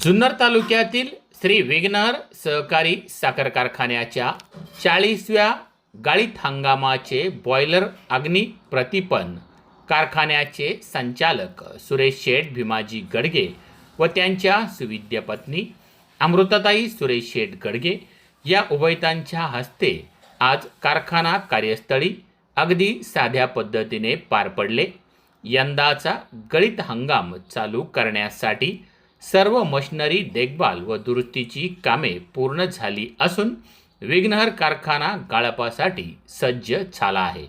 जुन्नर तालुक्यातील श्री विघ्नर सहकारी साखर कारखान्याच्या चाळीसव्या गाळीत हंगामाचे बॉयलर अग्नी प्रतिपन कारखान्याचे संचालक सुरेश शेठ भीमाजी गडगे व त्यांच्या सुविद्य पत्नी अमृताताई सुरेश शेठ गडगे या उभयतांच्या हस्ते आज कारखाना कार्यस्थळी अगदी साध्या पद्धतीने पार पडले. यंदाचा गळीत हंगाम चालू करण्यासाठी सर्व मशिनरी देखभाल व दुरुस्तीची कामे पूर्ण झाली असून विघ्नहर कारखाना गाळपासाठी सज्ज झाला आहे.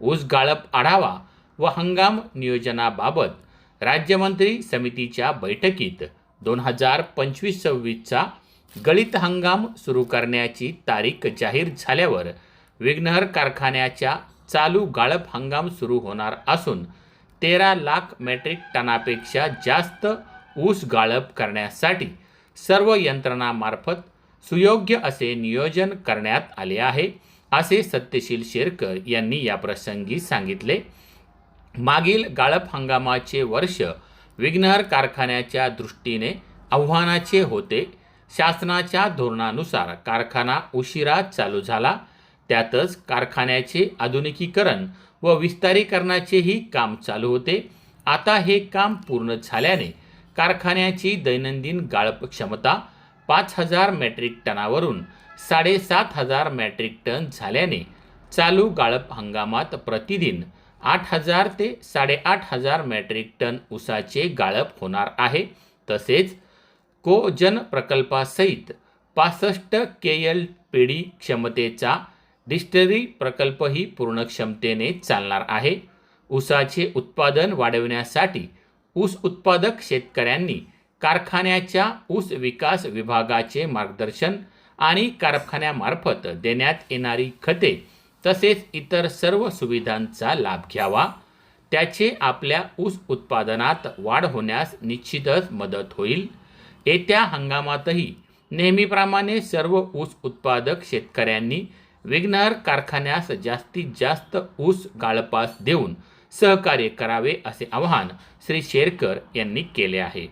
ऊस गाळप आढावा व हंगाम नियोजनाबाबत राज्यमंत्री समितीच्या बैठकीत दोन हजार पंचवीस सव्वीसचा गळीत हंगाम सुरू करण्याची तारीख जाहीर झाल्यावर विघ्नहर कारखान्याच्या चालू गाळप हंगाम सुरू होणार असून तेरा लाख मेट्रिक टनापेक्षा जास्त ऊस गाळप करण्यासाठी सर्व यंत्रणामार्फत सुयोग्य असे नियोजन करण्यात आले आहे असे सत्यशील शेरकर यांनी याप्रसंगी सांगितले. मागील गाळप हंगामाचे वर्ष विघ्नहर कारखान्याच्या दृष्टीने आव्हानाचे होते. शासनाच्या धोरणानुसार कारखाना उशिरा चालू झाला. त्यातच कारखान्याचे आधुनिकीकरण व विस्तारीकरणाचेही काम चालू होते. आता हे काम पूर्ण झाल्याने कारखान्याची दैनंदिन गाळप क्षमता पाच हजार मेट्रिक टनावरून साडेसात हजार मॅट्रिक टन झाल्याने चालू गाळप हंगामात प्रतिदिन आठ हजार ते साडेआठ हजार मॅट्रिक टन ऊसाचे गाळप होणार आहे. तसेच कोजन प्रकल्पासहित पासष्ट के एल पेढी क्षमतेचा डिस्टरी प्रकल्पही पूर्ण क्षमतेने चालणार आहे. ऊसाचे उत्पादन वाढविण्यासाठी ऊस उत्पादक शेतकऱ्यांनी कारखान्याच्या ऊस विकास विभागाचे मार्गदर्शन आणि कारखान्यामार्फत देण्यात येणारी खते तसेच इतर सर्व सुविधांचा लाभ घ्यावा. त्याचे आपल्या ऊस उत्पादनात वाढ होण्यास निश्चितच मदत होईल. येत्या हंगामातही नेहमीप्रमाणे सर्व ऊस उत्पादक शेतकऱ्यांनी विघ्नहर कारखान्यास जास्तीत जास्त ऊस गाळपास देऊन सहकार्य करावे असे आवाहन श्री शेरकर यांनी केले आहे.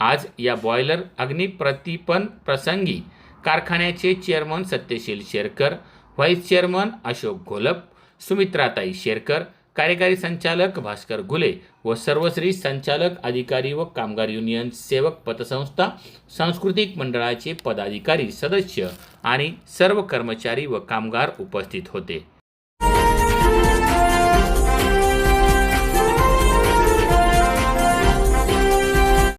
आज या बॉयलर अग्निप्रतिपन प्रसंगी कारखान्याचे chairman Satyasheel Sherkar vice chairman Ashok Gholap सुमित्राताई शेरकर कार्यकारी संचालक भास्कर घुले व सर्वश्री संचालक अधिकारी व कामगार युनियन सेवक पतसंस्था सांस्कृतिक मंडळाचे पदाधिकारी सदस्य आणि सर्व कर्मचारी व कामगार उपस्थित होते.